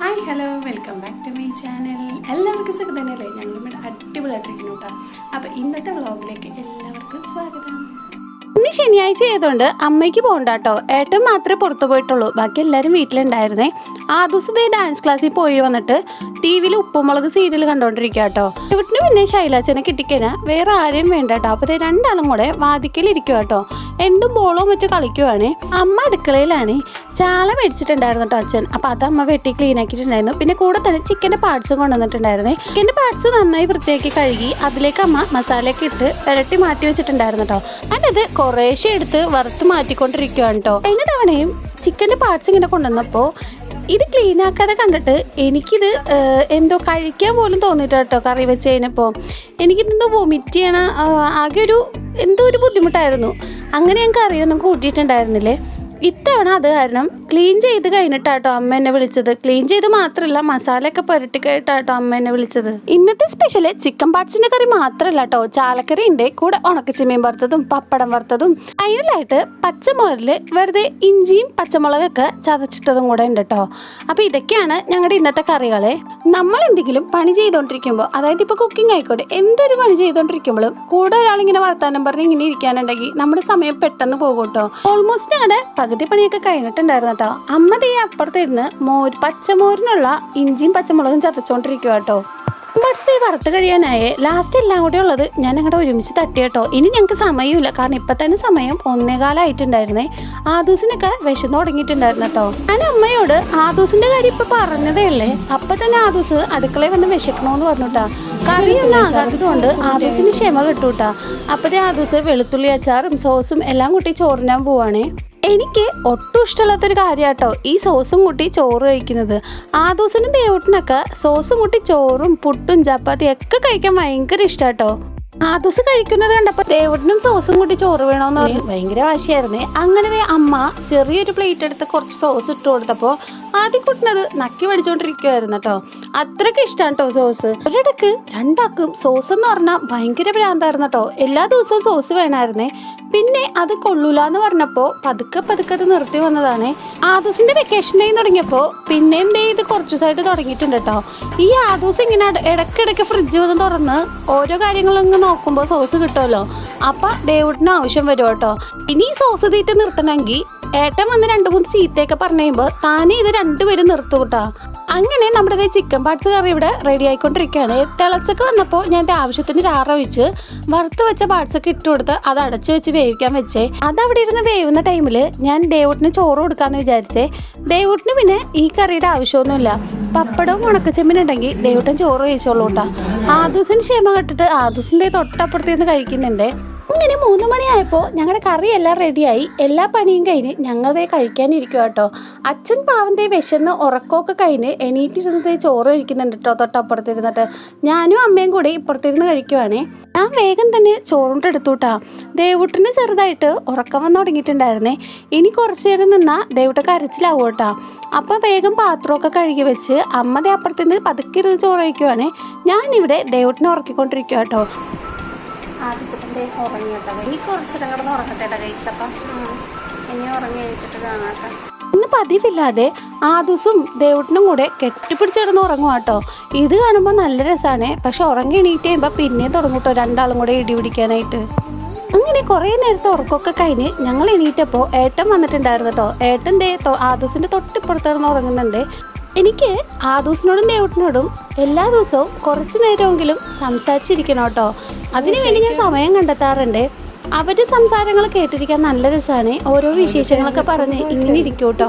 Hi hello welcome back to my channel എല്ലാവർക്കും സുഖം തന്നെയല്ലേ ഞങ്ങൾ ഇവിടെ അടിപൊളിയായിട്ടിരിക്കുന്നു കേട്ടോ. അപ്പോൾ ഇന്നത്തെ വ്ളോഗിലേക്ക് എല്ലാവർക്കും സ്വാഗതം. ഇന്ന് ശനിയാഴ്ച ആയതുകൊണ്ട് അമ്മയ്ക്ക് പോകണ്ട കേട്ടോ. ഏട്ടൻ മാത്രമേ പുറത്തു പോയിട്ടുള്ളൂ. ബാക്കി എല്ലാവരും വീട്ടിലുണ്ടായിരുന്നേ. ആ ദിവസം ഡാൻസ് ക്ലാസ്സിൽ പോയി വന്നിട്ട് ടി വിയിൽ ഉപ്പുമുളക് സീരിയൽ കണ്ടോണ്ടിരിക്കുക കേട്ടോ. ഇവിടുന്ന് പിന്നെ ശൈലാച്ചനെ കിട്ടിക്കഴിഞ്ഞാൽ വേറെ ആരെയും വേണ്ട കേട്ടോ. അപ്പോൾ രണ്ടാളും കൂടെ വാതിക്കലിരിക്കുക കേട്ടോ. എന്തും ബോളോ മറ്റോ കളിക്കുവാണേ. അമ്മ അടുക്കളയിലാണ്. ചാള മേടിച്ചിട്ടുണ്ടായിരുന്നു കേട്ടോ അച്ഛൻ. അപ്പോൾ അത് അമ്മ വെട്ടി ക്ലീൻ ആക്കിയിട്ടുണ്ടായിരുന്നു. പിന്നെ കൂടെ തന്നെ ചിക്കന്റെ പാർട്സും കൊണ്ടുവന്നിട്ടുണ്ടായിരുന്നേ. ചിക്കന്റെ പാർട്സ് നന്നായി വൃത്തിയാക്കി കഴുകി അതിലേക്ക് അമ്മ മസാലയൊക്കെ ഇട്ട് പുരട്ടി മാറ്റി വെച്ചിട്ടുണ്ടായിരുന്നു കേട്ടോ അതിനത് കുറേശ്ശെ എടുത്ത് വറുത്ത് മാറ്റിക്കൊണ്ടിരിക്കുകയാണ് കേട്ടോ കഴിഞ്ഞ തവണയും ചിക്കന്റെ പാർട്സ് ഇങ്ങനെ കൊണ്ടുവന്നപ്പോൾ ഇത് ക്ലീൻ ആക്കാതെ കണ്ടിട്ട് എനിക്കിത് എന്തോ കഴിക്കാൻ പോലും തോന്നിയിട്ട് കേട്ടോ കറി വെച്ച് കഴിഞ്ഞപ്പോൾ എനിക്കിതെന്തോ വൊമിറ്റ് ചെയ്യണ ആകെ ഒരു എന്തോ ഒരു ബുദ്ധിമുട്ടായിരുന്നു. അങ്ങനെ ഞാൻ കറിയൊന്നും കൂട്ടിയിട്ടുണ്ടായിരുന്നില്ലേ? ഇത്തവണ അത് കാരണം ക്ലീൻ ചെയ്ത് കഴിഞ്ഞിട്ടാട്ടോ അമ്മ എന്നെ വിളിച്ചത്. ക്ലീൻ ചെയ്ത് മാത്രമല്ല മസാലയൊക്കെ പുരട്ടി കഴിഞ്ഞിട്ടാട്ടോ അമ്മ എന്നെ വിളിച്ചത്. ഇന്നത്തെ സ്പെഷ്യൽ ചിക്കൻ പാട്സിന്റെ കറി മാത്രമല്ല കേട്ടോ ചാലക്കറി ഉണ്ട് കൂടെ ഉണക്കച്ചിമീൻ വറുത്തതും പപ്പടം വറുത്തതും. അതിലായിട്ട് പച്ചമുളകിൽ വെറുതെ ഇഞ്ചിയും പച്ചമുളകൊക്കെ ചതച്ചിട്ടതും കൂടെ ഉണ്ട് കേട്ടോ അപ്പോൾ ഇതൊക്കെയാണ് ഞങ്ങളുടെ ഇന്നത്തെ കറികളെ. നമ്മൾ എന്തെങ്കിലും പണി ചെയ്തുകൊണ്ടിരിക്കുമ്പോൾ അതായത് ഇപ്പോൾ കുക്കിംഗ് ആയിക്കോട്ടെ എന്തൊരു പണി ചെയ്തുകൊണ്ടിരിക്കുമ്പോഴും കൂടെ ഒരാളിങ്ങനെ വർത്താനം പറഞ്ഞ് ഇങ്ങനെ ഇരിക്കാനുണ്ടെങ്കിൽ നമ്മുടെ സമയം പെട്ടെന്ന് പോകും കേട്ടോ ഓൾമോസ്റ്റ് ഞങ്ങളുടെ പകുതി പണിയൊക്കെ കഴിഞ്ഞിട്ടുണ്ടായിരുന്നു കേട്ടോ അമ്മ തീ അപ്പുറത്തിരുന്ന് മോര് പച്ചമോരിനുള്ള ഇഞ്ചിയും പച്ചമുളകും ചതച്ചുകൊണ്ടിരിക്കുക കേട്ടോ ബട്സ് ഈ വറുത്ത് കഴിയാനായേ. ലാസ്റ്റ് എല്ലാം കൂടെ ഉള്ളത് ഞാൻ ഞങ്ങളുടെ ഒരുമിച്ച് തട്ടി കേട്ടോ. ഇനി ഞങ്ങൾക്ക് സമയമില്ല. കാരണം ഇപ്പൊ തന്നെ സമയം ഒന്നേകാലായിട്ടുണ്ടായിരുന്നേ. ആദൂസിനൊക്കെ വിശന്ന് തുടങ്ങിയിട്ടുണ്ടായിരുന്നു കേട്ടോ. ഞാൻ അമ്മയോട് ആദൂസിന്റെ കാര്യം ഇപ്പൊ പറഞ്ഞതേ അല്ലേ? അപ്പൊ തന്നെ ആദൂസ് അടുക്കളയിൽ വന്ന് വിശക്കണോന്ന് പറഞ്ഞുട്ടാ കറിയൊന്നും ആകാത്തത് കൊണ്ട് ആദൂസിന് ക്ഷമ കിട്ടൂട്ടാ. അപ്പതേ ആദൂസ് വെളുത്തുള്ളി അച്ചാറും സോസും എല്ലാം കൂട്ടി ചോറിനാൻ പോവാണേ. എനിക്ക് ഒട്ടും ഇഷ്ടമില്ലാത്തൊരു കാര്യമാട്ടോ ഈ സോസും കൂട്ടി ചോറ് കഴിക്കുന്നത്. ആദൂസിനും ദേവട്ടിനൊക്കെ സോസും കൂട്ടി ചോറും പുട്ടും ചപ്പാത്തി ഒക്കെ കഴിക്കാൻ ഭയങ്കര ഇഷ്ടാട്ടോ. ആദൂസ് കഴിക്കുന്നത് കണ്ടപ്പോൾ ദേവട്ടിനും സോസും കൂട്ടി ചോറ് വേണമെന്ന് പറഞ്ഞു. ഭയങ്കര വാശിയായിരുന്നേ. അങ്ങനെ അമ്മ ചെറിയൊരു പ്ലേറ്റ് എടുത്ത് കുറച്ച് സോസ് ഇട്ട് കൊടുത്തപ്പോൾ ആദ്യം കുട്ടിനത് നക്കി പഠിച്ചോണ്ടിരിക്കുവായിരുന്നു കേട്ടോ. അത്രയ്ക്ക് ഇഷ്ടമാണ് കേട്ടോ സോസ് ഒരിടക്ക് രണ്ടാക്കും സോസ് എന്ന് പറഞ്ഞാൽ ഭയങ്കര ഭ്രാന്തായിരുന്നു കേട്ടോ എല്ലാ ദിവസവും സോസ് വേണമായിരുന്നേ പിന്നെ അത് കൊള്ളൂല എന്ന് പറഞ്ഞപ്പോ പതുക്കെ പതുക്കെ അത് നിർത്തി വന്നതാണ്. ആദൂസിന്റെ വെക്കേഷൻ ഡേ തുടങ്ങിയപ്പോ പിന്നെയും ഡേ ഇത് കുറച്ചു ദിവസമായിട്ട് തുടങ്ങിയിട്ടുണ്ട് കേട്ടോ ഈ ആദൂസ് ഇങ്ങനെ ഇടക്കിടക്ക് ഫ്രിഡ്ജ് വന്ന് തുറന്ന് ഓരോ കാര്യങ്ങളും ഇങ്ങനെ നോക്കുമ്പോൾ സോസ് കിട്ടുമല്ലോ അപ്പൊ ഡേവിഡിന് ആവശ്യം വരും കേട്ടോ ഇനി ഈ സോസ് തീറ്റ നിർത്തണമെങ്കിൽ ഏട്ടൻ വന്ന് രണ്ട് മൂന്ന് ചീത്തയൊക്കെ പറഞ്ഞു കഴിയുമ്പോൾ താനേ ഇത് രണ്ടുപേരും നിർത്തുകൂട്ടാ അങ്ങനെ നമ്മുടെ ചിക്കൻ പാട്സ് കറി ഇവിടെ റെഡി ആയിക്കൊണ്ടിരിക്കുകയാണ്. തിളച്ചൊക്കെ വന്നപ്പോൾ ഞാൻ എന്റെ ആവശ്യത്തിന് ചാറ വെച്ച് വറുത്ത് വെച്ച പാട്സൊക്കെ ഇട്ട് കൊടുത്ത് അത് അടച്ചു വെച്ച് വേവിക്കാൻ വെച്ചേ. അത് അവിടെ ഇരുന്ന് വേവുന്ന ടൈമിൽ ഞാൻ ദേവൂട്ടിന് ചോറ് കൊടുക്കാന്ന് വിചാരിച്ചേ. ദേവൂട്ടിന് പിന്നെ ഈ കറിയുടെ ആവശ്യമൊന്നുമില്ല. പപ്പടവും ഉണക്കച്ചെമ്മിൻ ഉണ്ടെങ്കിൽ ദേവൂട്ടൻ ചോറ് കഴിച്ചോളൂ കേട്ടാ ആദൂസിന് ക്ഷമ കെട്ടിട്ട് ആദൂസിന്റെ തൊട്ടപ്പുറത്തേന്ന് കഴിക്കുന്നുണ്ട്. ഇങ്ങനെ മൂന്ന് മണിയായപ്പോൾ ഞങ്ങളുടെ കറി എല്ലാം റെഡിയായി എല്ലാ പണിയും കഴിഞ്ഞ് ഞങ്ങളതേ കഴിക്കാനിരിക്കുക കേട്ടോ അച്ഛൻ പാവന്തേ വിശന്ന് ഉറക്കമൊക്കെ കഴിഞ്ഞ് എണീറ്റിരുന്നത് ചോറ് കഴിക്കുന്നുണ്ട് കേട്ടോ തൊട്ടപ്പുറത്തിരുന്നിട്ട്. ഞാനും അമ്മയും കൂടി ഇപ്പുറത്തിരുന്ന് കഴിക്കുവാണേ. ഞാൻ വേഗം തന്നെ ചോറുണ്ട് എടുത്തുട്ടാ ദേവൂട്ടിന് ചെറുതായിട്ട് ഉറക്കം വന്നു തുടങ്ങിയിട്ടുണ്ടായിരുന്നേ. ഇനി കുറച്ച് നേരം നിന്നാൽ ദേവൂട്ട കരച്ചിലാവും കേട്ടോ അപ്പം വേഗം പാത്രമൊക്കെ കഴുകി വെച്ച് അമ്മ ദേ അപ്പുറത്തുനിന്ന് പതുക്കിരുന്ന് ചോറ് കഴിക്കുവാണേ. ഞാനിവിടെ ദേവൂട്ടിനെ ഉറക്കിക്കൊണ്ടിരിക്കുക കേട്ടോ ആദ്യക്കുട്ടന്റെ ഉറങ്ങി കേട്ടോ. ഇനി കുറച്ചിടം കിടന്ന് ഉറങ്ങട്ടെ ഗൈസ് അപ്പം ഇനി ഉറങ്ങി കാണാം ഇന്ന് പതിവില്ലാതെ ആ ദിവസം ദേവട്ടിനും കൂടെ കെട്ടിപ്പിടിച്ച് കിടന്ന് ഉറങ്ങും കേട്ടോ. ഇത് കാണുമ്പോൾ നല്ല രസമാണ് പക്ഷെ ഉറങ്ങി എണീറ്റ് കഴിയുമ്പോൾ പിന്നെയും തുടങ്ങും കേട്ടോ രണ്ടാളും കൂടെ ഇടി പിടിക്കാനായിട്ട്. അങ്ങനെ കുറേ നേരത്തെ ഉറക്കമൊക്കെ കഴിഞ്ഞ് ഞങ്ങൾ എണീറ്റപ്പോൾ ഏട്ടൻ വന്നിട്ടുണ്ടായിരുന്നു കേട്ടോ. ഏട്ടൻ ദേ തൊ- ആദൂസിന്റെ തൊട്ടിപ്പുറത്തിറന്ന് ഉറങ്ങുന്നുണ്ട്. എനിക്ക് ആദൂസിനോടും ദേവട്ടിനോടും എല്ലാ ദിവസവും കുറച്ച് നേരമെങ്കിലും സംസാരിച്ചിരിക്കണം കേട്ടോ. അതിനുവേണ്ടി ഞാൻ സമയം കണ്ടെത്താറുണ്ട്. അവരുടെ സംസാരങ്ങൾ കേട്ടിരിക്കാൻ നല്ല രസമാണ്. ഓരോ വിശേഷങ്ങളൊക്കെ പറഞ്ഞ് ഇങ്ങനെ ഇരിക്കും കേട്ടോ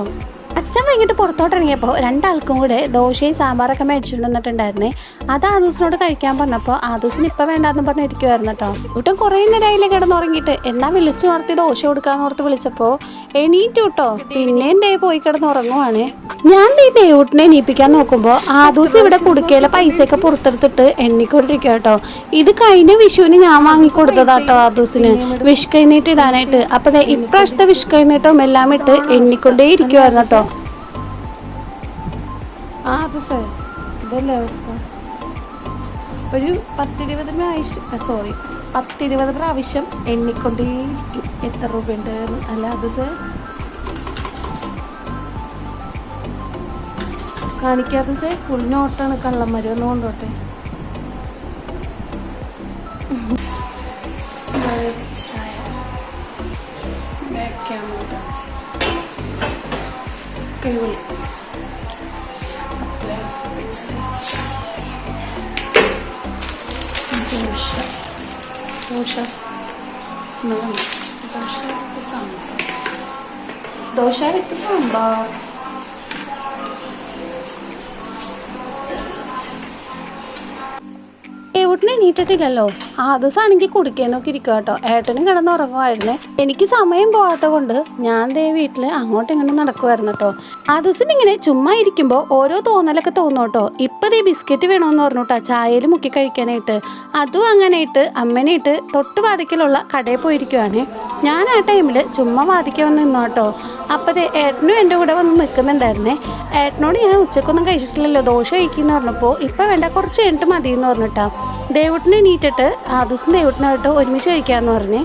അച്ഛൻ വൈകിട്ട് പുറത്തോട്ടിറങ്ങിയപ്പോൾ രണ്ടാൾക്കും കൂടെ ദോശയും സാമ്പാറൊക്കെ മേടിച്ചുകൊണ്ട് വന്നിട്ടുണ്ടായിരുന്നേ. അത് ആദൂസിനോട് കഴിക്കാൻ പറഞ്ഞപ്പോൾ ആദൂസിന് ഇപ്പം വേണ്ടാന്ന് പറഞ്ഞ് ഇരിക്കുമായിരുന്നു കേട്ടോ ഒട്ടും കുറേ നേരമായില്ലേ കിടന്നുറങ്ങിയിട്ട്. എന്നാൽ വിളിച്ചു നടത്തി ദോശ കൊടുക്കാന്ന് ഓർത്ത് വിളിച്ചപ്പോൾ എണീറ്റു കേട്ടോ പിന്നെയും ദേ പോയി കിടന്നുറങ്ങുവാണ്. ഞാൻ ഈ ദേവൂട്ടിനെ എണീപ്പിക്കാൻ നോക്കുമ്പോൾ ആദൂസ് ഇവിടെ കുടുക്കയിലെ പൈസയൊക്കെ പുറത്തെടുത്തിട്ട് എണ്ണിക്കൊണ്ടിരിക്കുക കേട്ടോ ഇത് കഴിഞ്ഞ വിഷുവിന് ഞാൻ വാങ്ങിക്കൊടുത്തതാ കേട്ടോ ആദൂസിന്. വിഷ് കൈനീട്ട് ഇടാനായിട്ട്. അപ്പൊ ഇപ്രാവശ്യത്തെ വിഷ് കൈനീട്ടും എല്ലാം ഇട്ട് എണ്ണിക്കൊണ്ടേ ഇരിക്കുവായിരുന്നു കേട്ടോ ആ അതെ സാർ ഇതല്ലേ അവസ്ഥ ഒരു പത്തിരുപത് പ്രാവശ്യം സോറി പത്തിരുപത് പ്രാവശ്യം എണ്ണിക്കൊണ്ടേയിരിക്കും എത്ര രൂപ ഉണ്ട് അല്ല അത് സാർ കാണിക്കാത്ത സേ ഫുൾ നോട്ടാണ് കള്ളന്മാര് ഒന്ന് കൊണ്ടോട്ടെ കൈവിളി ദോശ എന്നാ ദോശ വിത്ത് സാമ്പാർ എണീറ്റിട്ടില്ലല്ലോ? ആ ദിവസമാണെങ്കിൽ കുടിക്കാൻ നോക്കി ഇരിക്കുക കേട്ടോ. ഏട്ടനും കിടന്ന് ഉറങ്ങുമായിരുന്നേ എനിക്ക് സമയം പോകാത്ത കൊണ്ട് ഞാൻ ദേ വീട്ടിൽ അങ്ങോട്ടും ഇങ്ങോട്ടും നടക്കുമായിരുന്നു കേട്ടോ. ആ ദിവസം ഇങ്ങനെ ചുമ്മാ ഇരിക്കുമ്പോൾ ഓരോ തോന്നലൊക്കെ തോന്നും കേട്ടോ. ഇപ്പം ദേ ബിസ്ക്കറ്റ് വേണമെന്ന് പറഞ്ഞു കേട്ടോ ചായയിൽ മുക്കി കഴിക്കാനായിട്ട്. അതും അങ്ങനെയിട്ട് അമ്മനായിട്ട് തൊട്ട് വാതിക്കലുള്ള കടയിൽ പോയിരിക്കുവാണേ. ഞാൻ ആ ടൈമിൽ ചുമ്മാ വാതിക്കാൻ വന്ന് നിന്നു കേട്ടോ. അപ്പോൾ ദേ ഏട്ടനും എന്റെ കൂടെ വന്ന് നിൽക്കുന്നുണ്ടായിരുന്നേ ഏട്ടനോട് ഞാൻ ഉച്ചക്കൊന്നും കഴിച്ചിട്ടില്ലല്ലോ ദോശ കഴിക്കുന്ന പറഞ്ഞപ്പോൾ ഇപ്പം വേണ്ട കുറച്ച് കഴിഞ്ഞിട്ട് മതി എന്ന് പറഞ്ഞിട്ടാ. ദേവുട്ടിനെ നീറ്റിട്ട് ആദൂസും ദേവുട്ടിനായിട്ട് ഒരുമിച്ച് കഴിക്കാന്ന് പറഞ്ഞേ.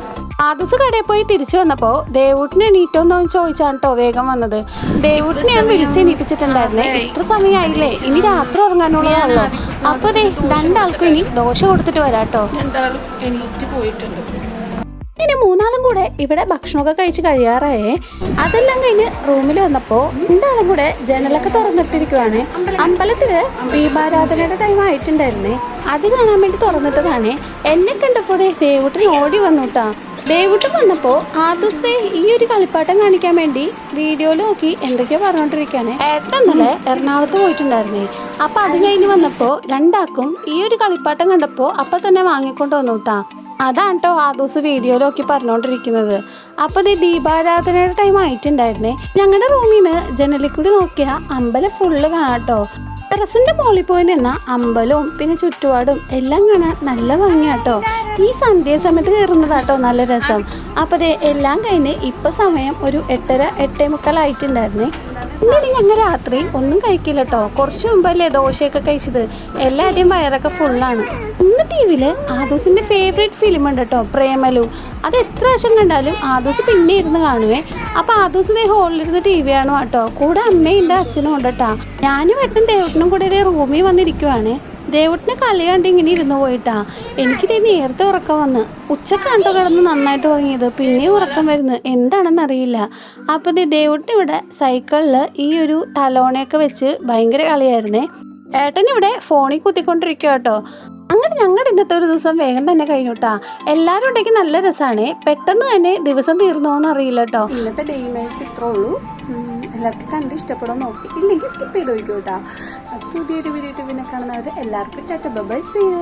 ആദൂസ് കടയിൽ പോയി തിരിച്ചു വന്നപ്പോൾ ദേവുട്ടിനെ നീറ്റോ എന്ന് ചോദിച്ചാണ് കേട്ടോ വേഗം വന്നത്. ദേവുട്ടിനെ ഞാൻ വിളിച്ച് എണീപ്പിച്ചിട്ടുണ്ടായിരുന്നേ. ഇത്ര സമയമായില്ലേ ഇനി രാത്രി ഉറങ്ങാനുള്ളതാണല്ലോ അപ്പോൾ രണ്ടാൾക്കും ഇനി ദോശ കൊടുത്തിട്ട് വരാട്ടോ. രണ്ടാളും എണീറ്റ് പോയിട്ടുണ്ട്. ഇനി മൂന്നാളും കൂടെ ഇവിടെ ഭക്ഷണമൊക്കെ കഴിച്ച് കഴിയാറായേ അതെല്ലാം കഴിഞ്ഞ് റൂമിൽ വന്നപ്പോ രണ്ടാളും കൂടെ ജനലൊക്കെ തുറന്നിട്ടിരിക്കുവാണ്. അമ്പലത്തിൽ ദീപാരാധനയുടെ ടൈം ആയിട്ടുണ്ടായിരുന്നേ. അത് കാണാൻ വേണ്ടി തുറന്നിട്ടതാണ്. എന്നെ കണ്ടപ്പോ ദേവൂട്ടൻ ഓടി വന്നുട്ടാ. വന്നപ്പോ ആ ദിവസത്തെ ഈ ഒരു കളിപ്പാട്ടം കാണിക്കാൻ വേണ്ടി വീഡിയോ നോക്കി എന്തൊക്കെയോ പറഞ്ഞോണ്ടിരിക്കാണ്. ഏട്ടൻ എറണാകുളത്ത് പോയിട്ടുണ്ടായിരുന്നേ. അപ്പൊ അത് കഴിഞ്ഞ് വന്നപ്പോ രണ്ടാക്കും ഈ ഒരു കളിപ്പാട്ടം കണ്ടപ്പോ അപ്പൊ തന്നെ വാങ്ങിക്കൊണ്ട് വന്നുട്ടാ. അതാണ് കേട്ടോ ആ ദിവസം വീഡിയോയിലൊക്കെ പറഞ്ഞുകൊണ്ടിരിക്കുന്നത് അപ്പോൾ ഇത് ദീപാരാധനയുടെ ടൈം ആയിട്ടുണ്ടായിരുന്നേ. ഞങ്ങളുടെ റൂമിൽ നിന്ന് ജനലിൽ കൂടി നോക്കിയ അമ്പലം ഫുള്ള് കാണാം കേട്ടോ ടെറസിന്റെ മുകളിൽ പോയി നിന്ന അമ്പലവും പിന്നെ ചുറ്റുപാടും എല്ലാം കാണാൻ നല്ല ഭംഗിയാട്ടോ. ഈ സന്ധ്യ സമയത്ത് കയറുന്നതാട്ടോ നല്ല രസം. അപ്പോൾ ദേ എല്ലാം കഴിഞ്ഞ് ഇപ്പൊ സമയം ഒരു എട്ടര എട്ടേ മുക്കാലായിട്ടുണ്ടായിരുന്നേ ഇന്നലെ ഞങ്ങൾ രാത്രി ഒന്നും കഴിക്കില്ല കേട്ടോ കുറച്ച് മുമ്പല്ലേ ദോശയൊക്കെ കഴിച്ചത്. എല്ലാവരുടെയും വയറൊക്കെ ഫുള്ളാണ് ഇന്ന് ടി വിയിൽ ആദോസിന്റെ ഫേവറേറ്റ് ഫിലിം ഉണ്ട് കേട്ടോ പ്രേമലു. അത് എത്ര പ്രാവശ്യം കണ്ടാലും ആദോസ് പിന്നെ ഇരുന്ന് കാണുവേ. അപ്പോൾ ആദോസ് ദേ ഹോളിലിരുന്ന് ടി വി ആണോ കേട്ടോ കൂടെ അമ്മയുണ്ട് അച്ഛനും ഉണ്ട് കേട്ടോ ഞാനും ഏട്ടനും ദേവട്ടനും കൂടെ ഇതേ റൂമിൽ വന്നിരിക്കുവാണ്. ദേവട്ടിനെ കളി കണ്ട് ഇങ്ങനെ ഇരുന്ന് പോയിട്ടാ. എനിക്കിതേ നേരത്തെ ഉറക്കം വന്ന്. ഉച്ചക്കാണ്ടോ കിടന്ന് നന്നായിട്ട് ഉറങ്ങിയത്. പിന്നെയും ഉറക്കം വരുന്നത്. എന്താണെന്നറിയില്ല അപ്പോൾ ദേ ദേവട്ടിന് ഇവിടെ സൈക്കിളിൽ ഈ ഒരു തലോണയൊക്കെ വെച്ച് ഭയങ്കര കളിയായിരുന്നേ. ഏട്ടൻ ഇവിടെ ഫോണിൽ കുത്തിക്കൊണ്ടിരിക്കുക കേട്ടോ. അങ്ങനെ ഞങ്ങളുടെ ഇന്നത്തെ ഒരു ദിവസം വേഗം തന്നെ കഴിഞ്ഞു കേട്ടാ എല്ലാവരും ഉണ്ടെങ്കിൽ നല്ല രസമാണ് പെട്ടെന്ന് തന്നെ ദിവസം തീർന്നോന്ന് അറിയില്ല കേട്ടോ ഇന്നത്തെ ഡേ ലൈഫ് ഇത്രേ ഉള്ളൂ. എല്ലാവർക്കും കണ്ട് ഇഷ്ടപ്പെടാൻ നോക്കി. ഇല്ലെങ്കിൽ സ്കിപ്പ് ചെയ്ത് നോക്കൂ പുതിയൊരു വീഡിയോ പിന്നെ കാണുന്നവർ എല്ലാവർക്കും ടാറ്റ ബൈ സിയോ